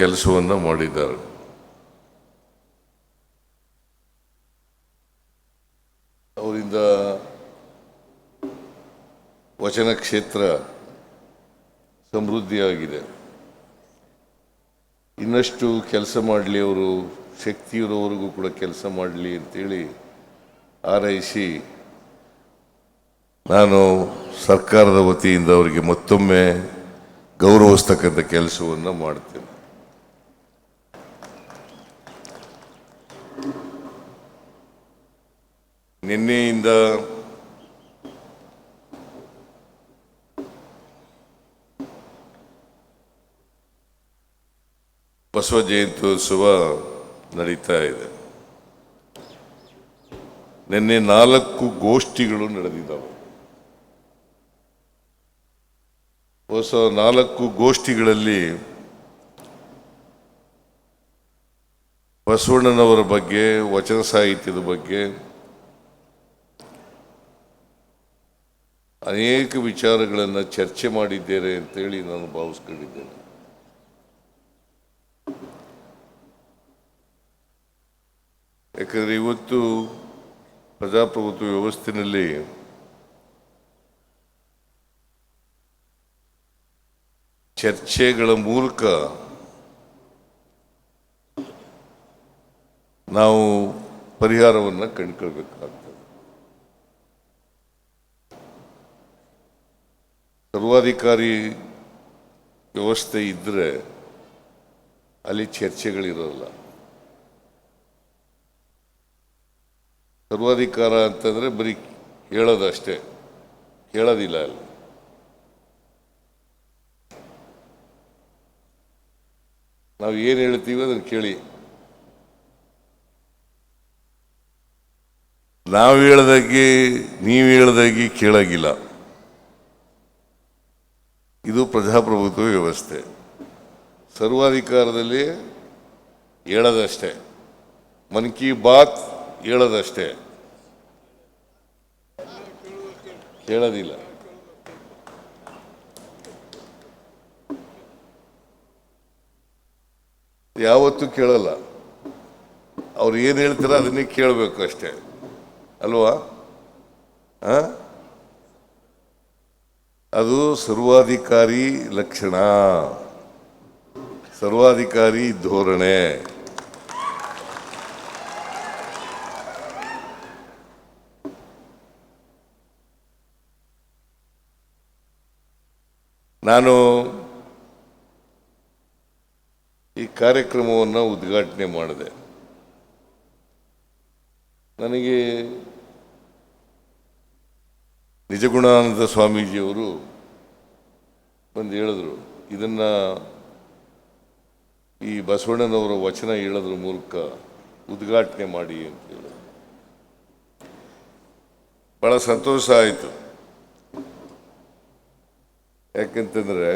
ಕೆಲಸವನ್ನು ಮಾಡಿದ್ದಾರೆ. ಅವರಿಂದ ವಚನ ಕ್ಷೇತ್ರ ಸಮೃದ್ಧಿಯಾಗಿದೆ. ಇನ್ನಷ್ಟು ಕೆಲಸ ಮಾಡಲಿ ಅವರು ಶಕ್ತಿ ಇರೋವರೆಗೂ ಕೂಡ ಕೆಲಸ ಮಾಡಲಿ ಅಂತೇಳಿ ಆರೈಸಿ ನಾನು ಸರ್ಕಾರದ ವತಿಯಿಂದ ಅವರಿಗೆ ಮತ್ತೊಮ್ಮೆ ಗೌರವಿಸ್ತಕ್ಕಂಥ ಕೆಲಸವನ್ನು ಮಾಡ್ತೇನೆ. ನಿನ್ನೆಯಿಂದ ಬಸವ ಜಯಂತ್ಯೋತ್ಸವ ನಡೀತಾ ಇದೆ. ನಿನ್ನೆ ನಾಲ್ಕು ಗೋಷ್ಠಿಗಳು ನಡೆದಿದ್ದಾವೆ. ಹೊಸ ನಾಲ್ಕು ಗೋಷ್ಠಿಗಳಲ್ಲಿ ಬಸವಣ್ಣನವರ ಬಗ್ಗೆ, ವಚನ ಸಾಹಿತ್ಯದ ಬಗ್ಗೆ ಅನೇಕ ವಿಚಾರಗಳನ್ನು ಚರ್ಚೆ ಮಾಡಿದ್ದೇನೆ ಅಂತೇಳಿ ನಾನು ಭಾವಿಸ್ಕೊಂಡಿದ್ದೇನೆ. ಯಾಕಂದರೆ ಇವತ್ತು ಪ್ರಜಾಪ್ರಭುತ್ವ ವ್ಯವಸ್ಥೆಯಲ್ಲಿ ಚರ್ಚೆಗಳ ಮೂಲಕ ನಾವು ಪರಿಹಾರವನ್ನು ಕಂಡುಕೊಳ್ಬೇಕಾಗ್ತದೆ. ಸರ್ವಾಧಿಕಾರಿ ವ್ಯವಸ್ಥೆ ಇದ್ದರೆ ಅಲ್ಲಿ ಚರ್ಚೆಗಳಿರೋಲ್ಲ. ಸರ್ವಾಧಿಕಾರ ಅಂತಂದರೆ ಬರೀ ಹೇಳೋದಷ್ಟೇ, ಹೇಳೋದಿಲ್ಲ ಅಲ್ಲಿ. ನಾವು ಏನು ಹೇಳ್ತೀವಿ ಅದನ್ನು ಕೇಳಿ. ನಾವು ಹೇಳ್ದಾಗಿ, ನೀವು ಹೇಳ್ದಾಗಿ ಕೇಳಾಗಿಲ್ಲ. ಇದು ಪ್ರಜಾಪ್ರಭುತ್ವ ವ್ಯವಸ್ಥೆ. ಸರ್ವಾಧಿಕಾರದಲ್ಲಿ ಹೇಳೋದಷ್ಟೇ. ಮನ್ ಕಿ ಬಾತ್ ಹೇಳೋದಷ್ಟೇ. ಹೇಳೋದಿಲ್ಲ. ಯಾವತ್ತೂ ಕೇಳಲ್ಲ. ಅವ್ರು ಏನು ಹೇಳ್ತಾರೋ ಅದನ್ನೇ ಕೇಳಬೇಕು ಅಷ್ಟೇ. ಅಲ್ವಾ? ಆ? ಅದು ಸರ್ವಾಧಿಕಾರಿ ಲಕ್ಷಣ. ಸರ್ವಾಧಿಕಾರಿ ಧೋರಣೆ. ನಾನು ಈ ಕಾರ್ಯಕ್ರಮವನ್ನು ಉದ್ಘಾಟನೆ ಮಾಡಿದೆ. ನನಗೆ ನಿಜಗುಣಾನಂದ ಸ್ವಾಮೀಜಿಯವರು ಬಂದು ಹೇಳಿದ್ರು, ಇದನ್ನ ಈ ಬಸವಣ್ಣನವರ ವಚನ ಹೇಳೋದ್ರ ಮೂಲಕ ಉದ್ಘಾಟನೆ ಮಾಡಿ ಅಂತ ಹೇಳಿದ್ರು. ಬಹಳ ಸಂತೋಷ ಆಯಿತು. ಯಾಕಂತಂದ್ರೆ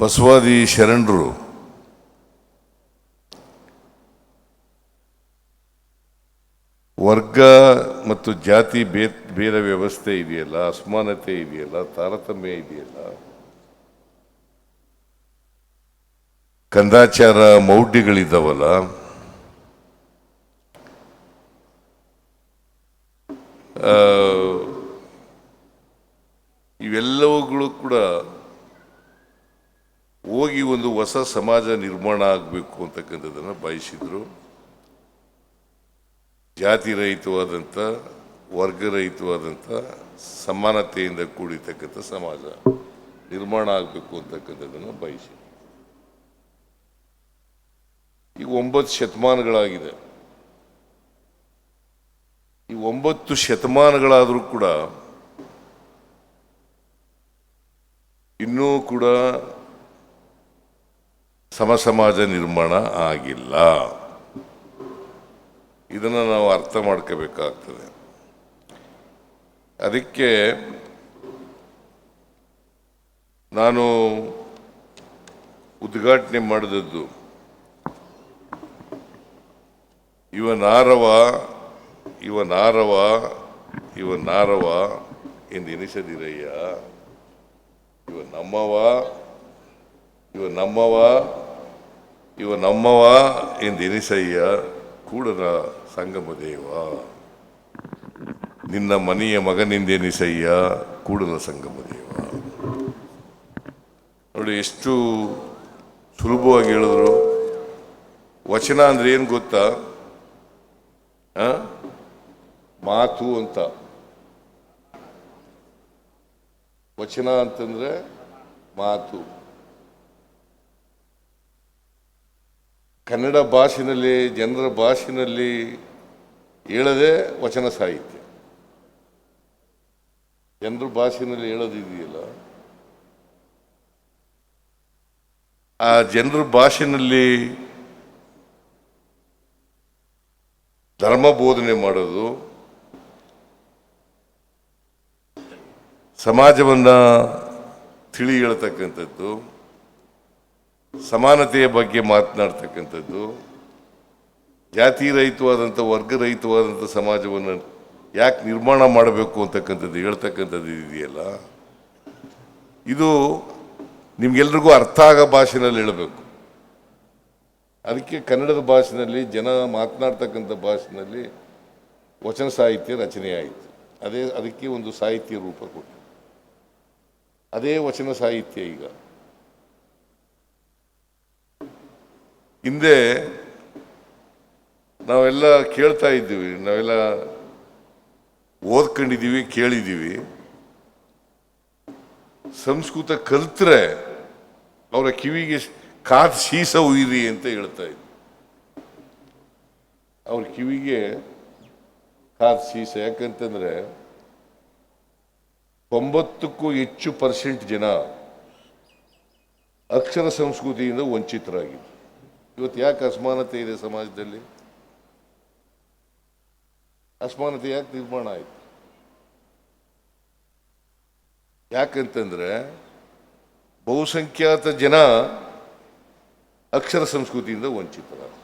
ಬಸವಾದಿ ಶರಣರು ವರ್ಗ ಮತ್ತು ಜಾತಿ ಭೇದ ಭೇದ ವ್ಯವಸ್ಥೆ ಇದೆಯಲ್ಲ, ಅಸಮಾನತೆ ಇದೆಯಲ್ಲ, ತಾರತಮ್ಯ ಇದೆಯಲ್ಲ? ಕಂದಾಚಾರ ಮೌಢ್ಯಗಳಿದ್ದಾವಲ್ಲ ಇವೆಲ್ಲವುಗಳು ಕೂಡ ಹೋಗಿ ಒಂದು ಹೊಸ ಸಮಾಜ ನಿರ್ಮಾಣ ಆಗಬೇಕು ಅಂತಕ್ಕಂಥದ್ದನ್ನು ಬಯಸಿದ್ರು ಜಾತಿ ರಹಿತವಾದಂಥ ವರ್ಗರಹಿತವಾದಂಥ ಸಮಾನತೆಯಿಂದ ಕೂಡಿರ್ತಕ್ಕಂಥ ಸಮಾಜ ನಿರ್ಮಾಣ ಆಗಬೇಕು ಅಂತಕ್ಕಂಥದ್ದನ್ನು ಬಯಸಿ. ಈಗ ಒಂಬತ್ತು ಶತಮಾನಗಳಾಗಿದೆ. ಈ ಒಂಬತ್ತು ಶತಮಾನಗಳಾದರೂ ಕೂಡ ಇನ್ನೂ ಕೂಡ ಸಮಸಮಾಜ ನಿರ್ಮಾಣ ಆಗಿಲ್ಲ. ಇದನ್ನು ನಾವು ಅರ್ಥ ಮಾಡ್ಕೋಬೇಕಾಗ್ತದೆ. ಅದಕ್ಕೆ ನಾನು ಉದ್ಘಾಟನೆ ಮಾಡಿದದ್ದು, ಇವ ನಾರವ ಇವ ನಾರವ ಇವ ನಾರವ ಎಂದು ಎನಿಸದಿರಯ್ಯ. ಇವ ನಮ್ಮವ ಇವ ನಮ್ಮವ ಇವ ನಮ್ಮವ ಎಂದು ಎನಿಸಯ್ಯ. ಸಂಗಮ ದೇವ ನಿನ್ನ ಮನೆಯ ಮಗನಿಂದೇನಿಸಯ್ಯ ಕೂಡಲ ಸಂಗಮದೇವ. ನೋಡಿ, ಎಷ್ಟು ಸುಲಭವಾಗಿ ಹೇಳಿದ್ರು. ವಚನ ಅಂದ್ರೆ ಏನು ಗೊತ್ತಾ? ಮಾತು ಅಂತ. ವಚನ ಅಂತಂದ್ರೆ ಮಾತು. ಕನ್ನಡ ಭಾಷೆನಲ್ಲಿ, ಜನರ ಭಾಷೆನಲ್ಲಿ ಹೇಳದೆ ವಚನ ಸಾಹಿತ್ಯ. ಜನರ ಭಾಷೆನಲ್ಲಿ ಹೇಳೋದಿದೆಯಲ್ಲ? ಆ ಜನರ ಭಾಷೆನಲ್ಲಿ ಧರ್ಮ ಬೋಧನೆ ಮಾಡೋದು, ಸಮಾಜವನ್ನ ತಿಳಿ ಹೇಳ್ತಕ್ಕಂಥದ್ದು, ಸಮಾನತೆಯ ಬಗ್ಗೆ ಮಾತನಾಡ್ತಕ್ಕಂಥದ್ದು ಜಾತಿ ರಹಿತವಾದಂಥ ವರ್ಗ ರಹಿತವಾದಂಥ ಸಮಾಜವನ್ನು ಯಾಕೆ ನಿರ್ಮಾಣ ಮಾಡಬೇಕು ಅಂತಕ್ಕಂಥದ್ದು ಹೇಳ್ತಕ್ಕಂಥದ್ದು ಇದೆಯಲ್ಲ? ಇದು ನಿಮ್ಗೆಲ್ರಿಗೂ ಅರ್ಥ ಆಗೋ ಭಾಷೆನಲ್ಲಿ ಹೇಳಬೇಕು. ಅದಕ್ಕೆ ಕನ್ನಡದ ಭಾಷೆನಲ್ಲಿ ಜನ ಮಾತನಾಡ್ತಕ್ಕಂಥ ಭಾಷೆನಲ್ಲಿ ವಚನ ಸಾಹಿತ್ಯ ರಚನೆ ಆಯಿತು. ಅದೇ, ಅದಕ್ಕೆ ಒಂದು ಸಾಹಿತ್ಯ ರೂಪ ಕೊಟ್ಟು ಅದೇ ವಚನ ಸಾಹಿತ್ಯ ಈಗ. ಹಿಂದೆ ನಾವೆಲ್ಲ ಕೇಳ್ತಾ ಇದ್ದೀವಿ, ನಾವೆಲ್ಲ ಓದ್ಕೊಂಡಿದ್ದೀವಿ, ಕೇಳಿದ್ದೀವಿ. ಸಂಸ್ಕೃತ ಕಲ್ತ್ರೆ ಅವರ ಕಿವಿಗೆ ಕಾದು ಸೀಸ ಉಯಿರಿ ಅಂತ ಹೇಳ್ತಾ ಇದ್ವಿ. ಅವ್ರ ಕಿವಿಗೆ ಕಾದು ಸೀಸ, ಯಾಕಂತಂದ್ರೆ ತೊಂಬತ್ತಕ್ಕೂ ಹೆಚ್ಚು ಪರ್ಸೆಂಟ್ ಜನ ಅಕ್ಷರ ಸಂಸ್ಕೃತಿಯಿಂದ ವಂಚಿತರಾಗಿದ್ರು. ಇವತ್ತು ಯಾಕೆ ಅಸಮಾನತೆ ಇದೆ ಸಮಾಜದಲ್ಲಿ? ಅಸಮಾನತೆ ಯಾಕೆ ನಿರ್ಮಾಣ ಆಯಿತು? ಯಾಕಂತಂದ್ರೆ ಬಹುಸಂಖ್ಯಾತ ಜನ ಅಕ್ಷರ ಸಂಸ್ಕೃತಿಯಿಂದ ವಂಚಿತರಾದ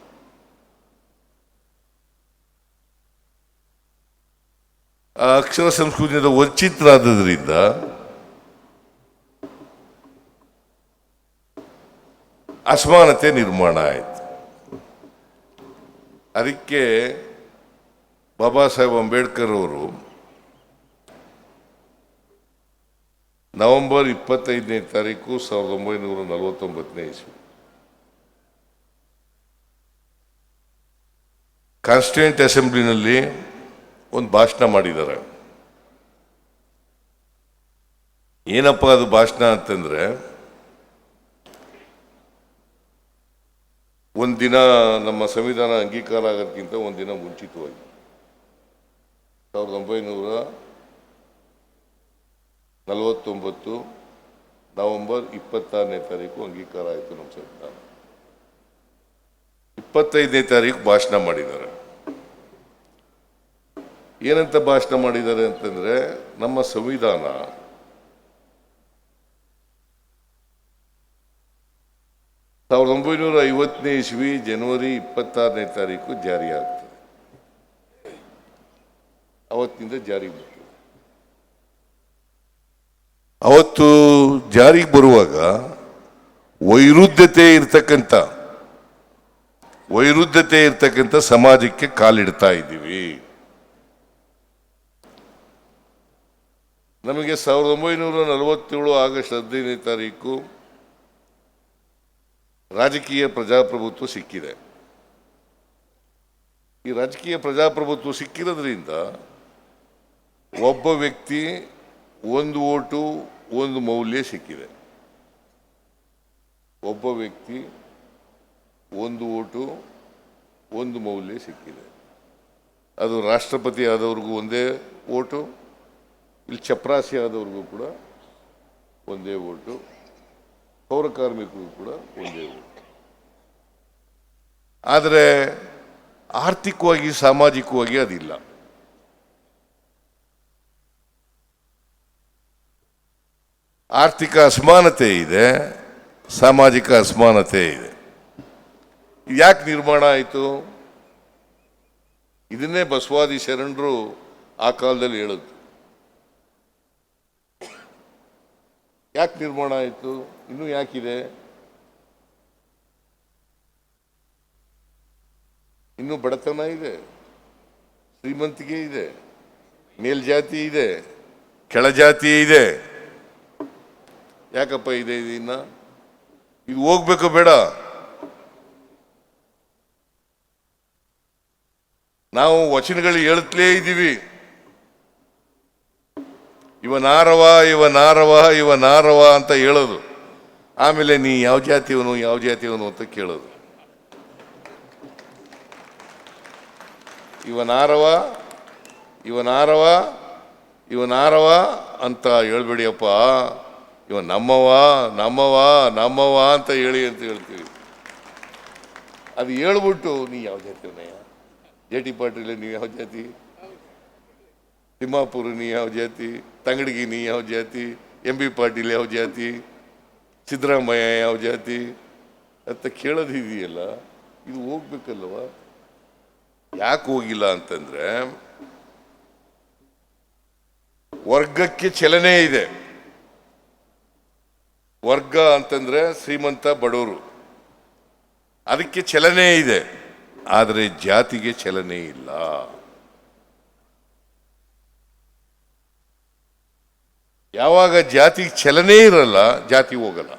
ಆ ಅಕ್ಷರ ಸಂಸ್ಕೃತಿಯಿಂದ ವಂಚಿತರಾದದ್ರಿಂದ ಅಸಮಾನತೆ ನಿರ್ಮಾಣ ಆಯಿತು. ಅದಕ್ಕೆ ಬಾಬಾ ಸಾಹೇಬ್ ಅಂಬೇಡ್ಕರ್ ಅವರು ನವೆಂಬರ್ ಇಪ್ಪತ್ತೈದನೇ ತಾರೀಕು ಸಾವಿರದ ಒಂಬೈನೂರ ನಲವತ್ತೊಂಬತ್ತನೇ ಇಸ್ವಿ. ಕಾನ್ಸ್ಟಿಟ್ಯೂಂಟ್ ಅಸೆಂಬ್ಲಿನಲ್ಲಿ ಒಂದು ಭಾಷಣ ಮಾಡಿದ್ದಾರೆ. ಏನಪ್ಪ ಅದು ಭಾಷಣ ಅಂತಂದ್ರೆ, ಒಂದಿನ ನಮ್ಮ ಸಂವಿಧಾನ ಅಂಗೀಕಾರ ಆಗೋದಕ್ಕಿಂತ ಒಂದಿನ ಮುಂಚಿತವಾಗಿ. ಸಾವಿರದ ಒಂಬೈನೂರ ನಲವತ್ತೊಂಬತ್ತು ನವೆಂಬರ್ ಇಪ್ಪತ್ತಾರನೇ ತಾರೀಕು ಅಂಗೀಕಾರ ಆಯಿತು ನಮ್ಮ ಸಂವಿಧಾನ ಇಪ್ಪತ್ತೈದನೇ ತಾರೀಕು ಭಾಷಣ ಮಾಡಿದ್ದಾರೆ. ಏನಂತ ಭಾಷಣ ಮಾಡಿದ್ದಾರೆ ಅಂತಂದ್ರೆ ನಮ್ಮ ಸಂವಿಧಾನ ಸಾವಿರದ ಒಂಬೈನೂರ ಐವತ್ತನೇ ಇಸ್ವಿ ಜನವರಿ ಇಪ್ಪತ್ತಾರನೇ ತಾರೀಕು ಜಾರಿ ಆಗ್ತದೆ ಅವತ್ತಿನಿಂದ ಜಾರಿಗೆ ಬಂತು ಅವತ್ತು ಜಾರಿಗೆ ಬರುವಾಗ ವೈರುಧ್ಯತೆ ಇರ್ತಕ್ಕಂಥ ವೈರುಧ್ಯತೆ ಇರ್ತಕ್ಕಂಥ ಸಮಾಜಕ್ಕೆ ಕಾಲಿಡ್ತಾ ಇದ್ದೀವಿ. ನಮಗೆ ಸಾವಿರದ ಒಂಬೈನೂರ ನಲವತ್ತೇಳು ಆಗಸ್ಟ್ ಹದಿನೈದನೇ ತಾರೀಕು ರಾಜಕೀಯ ಪ್ರಜಾಪ್ರಭುತ್ವ ಸಿಕ್ಕಿದೆ. ಈ ರಾಜಕೀಯ ಪ್ರಜಾಪ್ರಭುತ್ವ ಸಿಕ್ಕಿರೋದ್ರಿಂದ ಒಬ್ಬ ವ್ಯಕ್ತಿ ಒಂದು ಓಟು, ಒಂದು ಮೌಲ್ಯ ಸಿಕ್ಕಿದೆ. ಒಬ್ಬ ವ್ಯಕ್ತಿ ಒಂದು ಓಟು, ಒಂದು ಮೌಲ್ಯ ಸಿಕ್ಕಿದೆ. ಅದು ರಾಷ್ಟ್ರಪತಿ ಆದವ್ರಿಗೂ ಒಂದೇ ಓಟು, ಇಲ್ಲಿ ಚಪ್ರಾಸಿ ಆದವ್ರಿಗೂ ಕೂಡ ಒಂದೇ ಓಟು, ಪೌರ ಕಾರ್ಮಿಕರಿಗೂ ಕೂಡ ಒಂದೇ ಓಟು. ಆದರೆ ಆರ್ಥಿಕವಾಗಿ, ಸಾಮಾಜಿಕವಾಗಿ ಅದಿಲ್ಲ. ಆರ್ಥಿಕ ಅಸಮಾನತೆ ಇದೆ, ಸಾಮಾಜಿಕ ಅಸಮಾನತೆ ಇದೆ. ಯಾಕೆ ನಿರ್ಮಾಣ ಆಯಿತು? ಇದನ್ನೇ ಬಸವಾದಿ ಶರಣರು ಆ ಕಾಲದಲ್ಲಿ ಹೇಳಿದ್ರು. ಯಾಕೆ ನಿರ್ಮಾಣ ಆಯಿತು? ಇನ್ನೂ ಯಾಕಿದೆ? ಇನ್ನೂ ಬಡತನ ಇದೆ. ಶ್ರೀಮಂತಿಕೆ ಇದೆ. ಮೇಲ್ಜಾತಿ ಇದೆ. ಕೆಳಜಾತಿ ಇದೆ. ಯಾಕಪ್ಪ ಇದೆ ಇನ್ನ? ಇದು ಹೋಗ್ಬೇಕು ಬೇಡ. ನಾವು ವಚನಗಳು ಹೇಳುತ್ತಲೇ ಇದ್ದೀವಿ. ಇವ ನಾರವ ಇವ ನಾರವ ಇವ ನಾರವ ಅಂತ ಹೇಳೋದು. ಆಮೇಲೆ ನೀ ಯಾವ ಜಾತಿಯವನು ಯಾವ ಜಾತಿಯವನು ಅಂತ ಕೇಳೋದು. ಇವ ನಾರವ ಇವ ನಾರವ ಇವ ನಾರವ ಅಂತ ಹೇಳ್ಬೇಡಿಯಪ್ಪ. ಇವ ನಮ್ಮವ ನಮ್ಮವ ನಮ್ಮವ ಅಂತ ಹೇಳಿ ಅಂತ ಹೇಳ್ತೀವಿ. ಅದು ಹೇಳ್ಬಿಟ್ಟು ನೀ ಯಾವ ಜಾತಿಯವನಯ್ಯ ಜೆ ಟಿ ಪಾಟೀಲ್ ನೀ ಯಾವ ಜಾತಿ? ತಿಮ್ಮಾಪುರ ನೀ ಯಾವ ಜಾತಿ? ತಂಗಡಿಗಿ ನೀ ಯಾವ ಜಾತಿ? ಎಂ ಬಿ ಪಾಟೀಲ್ ಯಾವ ಜಾತಿ? ಸಿದ್ದರಾಮಯ್ಯ ಯಾವ ಜಾತಿ? ಅಂತ ಕೇಳೋದಿದೆಯಲ್ಲ ಇದು ಹೋಗ್ಬೇಕಲ್ವ? ಯಾಕೆ ಹೋಗಿಲ್ಲ ಅಂತಂದ್ರೆ, ವರ್ಗಕ್ಕೆ ಚಲನೆ ಇದೆ. ವರ್ಗ ಅಂತಂದ್ರೆ ಶ್ರೀಮಂತ ಬಡವರು. ಅದಕ್ಕೆ ಚಲನೆ ಇದೆ. ಆದರೆ ಜಾತಿಗೆ ಚಲನೆ ಇಲ್ಲ. ಯಾವಾಗ ಜಾತಿಗೆ ಚಲನೆ ಇರಲ್ಲ, ಜಾತಿ ಹೋಗಲ್ಲ.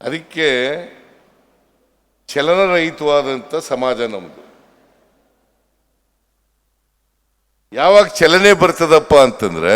ಅದಕ್ಕೆ ಚಲನರಹಿತವಾದಂಥ ಸಮಾಜ ನಮ್ಮದು ಯಾವಾಗ ಚಲನೆ ಬರ್ತದಪ್ಪ ಅಂತಂದ್ರೆ